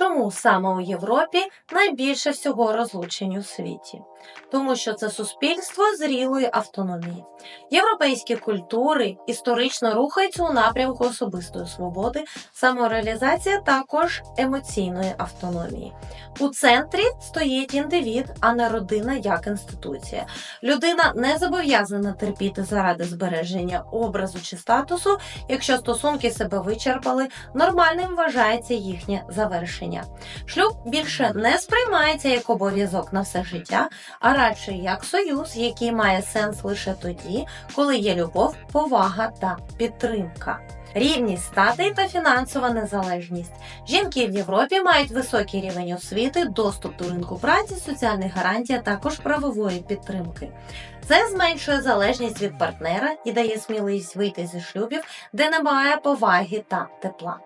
Чому саме у Європі найбільше всього розлучень у світі? Тому що це суспільство зрілої автономії. Європейські культури історично рухаються у напрямку особистої свободи, самореалізація також емоційної автономії. У центрі стоїть індивід, а не родина як інституція. Людина не зобов'язана терпіти заради збереження образу чи статусу, якщо стосунки себе вичерпали, нормальним вважається їхнє завершення. Шлюб більше не сприймається як обов'язок на все життя, а радше як союз, який має сенс лише тоді, коли є любов, повага та підтримка. Рівність статей та фінансова незалежність. Жінки в Європі мають високий рівень освіти, доступ до ринку праці, соціальних гарантій, а також правової підтримки. Це зменшує залежність від партнера і дає сміливість вийти зі шлюбів, де немає поваги та тепла.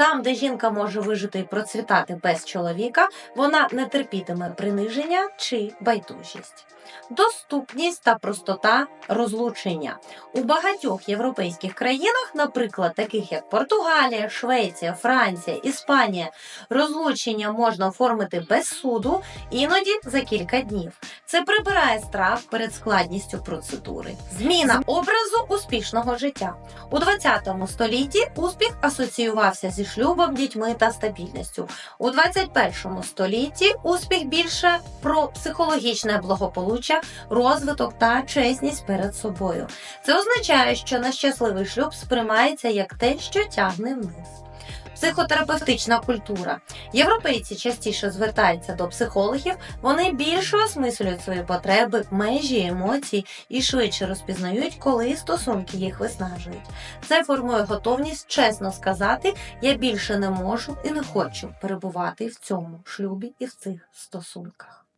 Там, де жінка може вижити і процвітати без чоловіка, вона не терпітиме приниження чи байдужість. Доступність та простота розлучення у багатьох європейських країнах, наприклад, таких як Португалія, Швеція, Франція, Іспанія, розлучення можна оформити без суду, іноді за кілька днів. Це прибирає страх перед складністю процедури. Зміна образу успішного життя у 20 столітті. Успіх асоціювався зі шлюбом, дітьми та стабільністю. У 21 столітті успіх більше про психологічне благополуччя, розвиток та чесність перед собою. Це означає, що нещасливий шлюб сприймається як те, що тягне вниз. Психотерапевтична культура. Європейці частіше звертаються до психологів, вони більше осмислюють свої потреби, межі, емоції і швидше розпізнають, коли стосунки їх виснажують. Це формує готовність чесно сказати: я більше не можу і не хочу перебувати в цьому шлюбі і в цих стосунках.